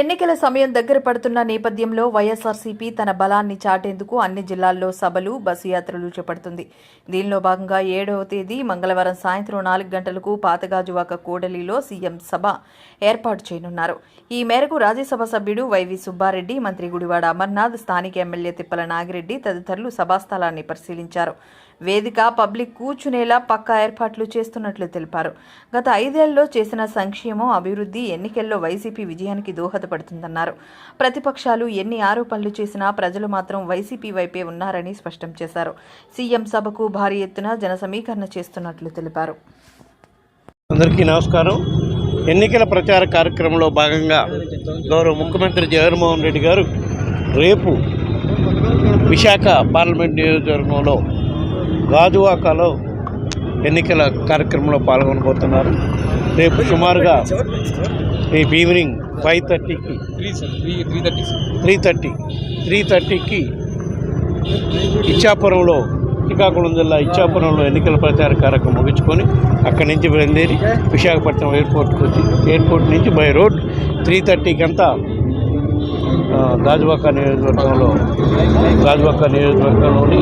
ఎన్నికల సమయం దగ్గర పడుతున్న నేపథ్యంలో వైఎస్ఆర్సీపీ తన బలాన్ని చాటేందుకు అన్ని జిల్లాల్లో సభలు బస్సు యాత్రలు చేపడుతుంది. దీనిలో భాగంగా ఏడవ తేదీ మంగళవారం సాయంత్రం నాలుగు గంటలకు పాతగాజువాక కూడలిలో సీఎం సభ ఏర్పాటు చేయనున్నారు. ఈ మేరకు రాజ్యసభ సభ్యుడు వైవి సుబ్బారెడ్డి మంత్రి గుడివాడ అమర్నాథ్ స్థానిక ఎమ్మెల్యే తిప్పల నాగిరెడ్డి తదితరులు సభాస్థలాన్ని పరిశీలించారు. వేదిక పబ్లిక్ కూర్చునేలా పక్కా ఏర్పాట్లు చేస్తున్నట్లు తెలిపారు. గత ఐదేళ్ళలో చేసిన సంక్షేమం అభివృద్ధి ఎన్నికల్లో వైసీపీ విజయానికి దోహద దోహదపడుతుందన్నారు ప్రతిపక్షాలు ఎన్ని ఆరోపణలు చేసినా ప్రజలు మాత్రం వైసీపీ వైపే ఉన్నారని స్పష్టం చేశారు. సీఎం సభకు భారీ ఎత్తున జన సమీకరణ చేస్తున్నట్లు తెలిపారు. అందరికీ నమస్కారం. ఎన్నికల ప్రచార కార్యక్రమంలో భాగంగా గౌరవ ముఖ్యమంత్రి జగన్మోహన్ రెడ్డి గారు రేపు విశాఖ పార్లమెంట్ నియోజకవర్గంలో గాజువాకలో ఎన్నికల కార్యక్రమంలో పాల్గొనబోతున్నారు. రేపు సుమారుగా రేపు ఈవినింగ్ ఫైవ్ థర్టీకి. Three thirty three thirty three థర్టీకి ఇచ్చాపురంలో శ్రీకాకుళం జిల్లా ఇచ్చాపురంలో ఎన్నికల ప్రచార కార్యక్రమం ముగించుకొని అక్కడి నుంచి బయలుదేరి విశాఖపట్నం ఎయిర్పోర్ట్కి వచ్చి ఎయిర్పోర్ట్ నుంచి బై రోడ్ త్రీ థర్టీకి అంతా గాజువాక నియోజకవర్గంలో గాజువాక నియోజకవర్గంలోని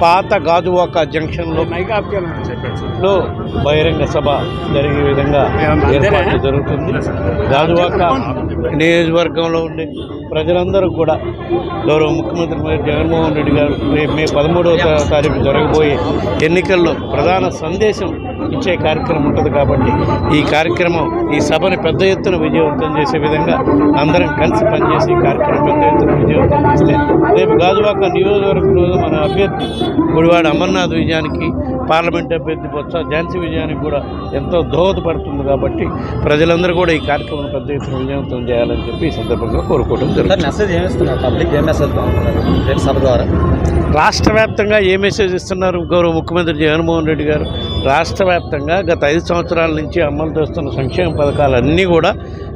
పాత గాజువాక జంక్షన్లో లో బహిరంగ సభ జరిగే విధంగా ఏర్పాటు జరుగుతుంది. గాజువాక నియోజకవర్గంలో ఉండే ప్రజలందరూ కూడా గౌరవ ముఖ్యమంత్రి జగన్మోహన్ రెడ్డి గారు మే పదమూడవ తారీఖు జరగబోయే ఎన్నికల్లో ప్రధాన సందేశం ఇచ్చే కార్యక్రమం ఉంటుంది కాబట్టి ఈ కార్యక్రమం ఈ సభని పెద్ద ఎత్తున విజయవంతం చేసే విధంగా అందరం కలిసి పనిచేసి ఈ కార్యక్రమం పెద్ద ఎత్తున విజయవంతం చేస్తే రేపు గాజువాక నియోజకవర్గంలో మన అభ్యర్థి గుడివాడ అమర్నాథ్ విజయానికి పార్లమెంట్ అభ్యర్థి బొత్స ఝాన్సీ విజయానికి కూడా ఎంతో దోహదపడుతుంది కాబట్టి ప్రజలందరూ కూడా ఈ కార్యక్రమం పెద్ద ఎత్తున విజయవంతం చేయాలని చెప్పి ఈ సందర్భంగా కోరుకోవడం జరుగుతుంది. రాష్ట్ర వ్యాప్తంగా ఏ మెసేజ్ ఇస్తున్నారు? గౌరవ ముఖ్యమంత్రి జగన్మోహన్ రెడ్డి గారు రాష్ట్ర వ్యాప్తంగా గత ఐదు సంవత్సరాల నుంచి అమలు చేస్తున్న సంక్షేమ పథకాలన్నీ కూడా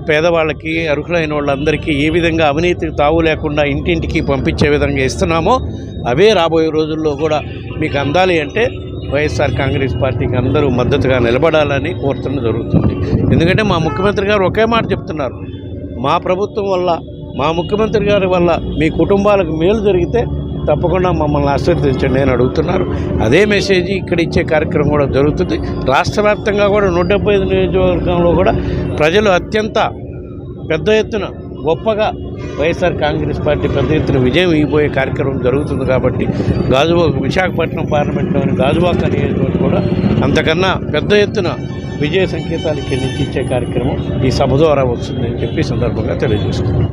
పేదవాళ్ళకి అర్హులైన వాళ్ళందరికీ ఏ విధంగా అవినీతికి తావు లేకుండా ఇంటింటికి పంపించే విధంగా ఇస్తున్నామో అవే రాబోయే రోజుల్లో కూడా మీకు అందాలి అంటే వైఎస్ఆర్ కాంగ్రెస్ పార్టీకి అందరూ మద్దతుగా నిలబడాలని కోరుతున్న జరుగుతుంది. ఎందుకంటే మా ముఖ్యమంత్రి గారు ఒకే మాట చెప్తున్నారు. మా ప్రభుత్వం వల్ల మా ముఖ్యమంత్రి గారి వల్ల మీ కుటుంబాలకు మేలు జరిగితే తప్పకుండా మమ్మల్ని ఆశీర్వదించండి అని అడుగుతున్నారు. అదే మెసేజ్ ఇక్కడ ఇచ్చే కార్యక్రమం కూడా జరుగుతుంది. రాష్ట్ర వ్యాప్తంగా కూడా నూట డెబ్బై ఐదు నియోజకవర్గంలో కూడా ప్రజలు అత్యంత పెద్ద ఎత్తున గొప్పగా వైఎస్ఆర్ కాంగ్రెస్ పార్టీ పెద్ద ఎత్తున విజయం ఇవ్వబోయే కార్యక్రమం జరుగుతుంది కాబట్టి గాజువాక విశాఖపట్నం పార్లమెంట్లోని గాజువాక నియోజకవర్గం కూడా అంతకన్నా పెద్ద ఎత్తున విజయ సంకేతాలు ఇక్కడి నుంచి ఇచ్చే కార్యక్రమం ఈ సభ ద్వారా వస్తుందని చెప్పి సందర్భంగా తెలియజేస్తున్నాను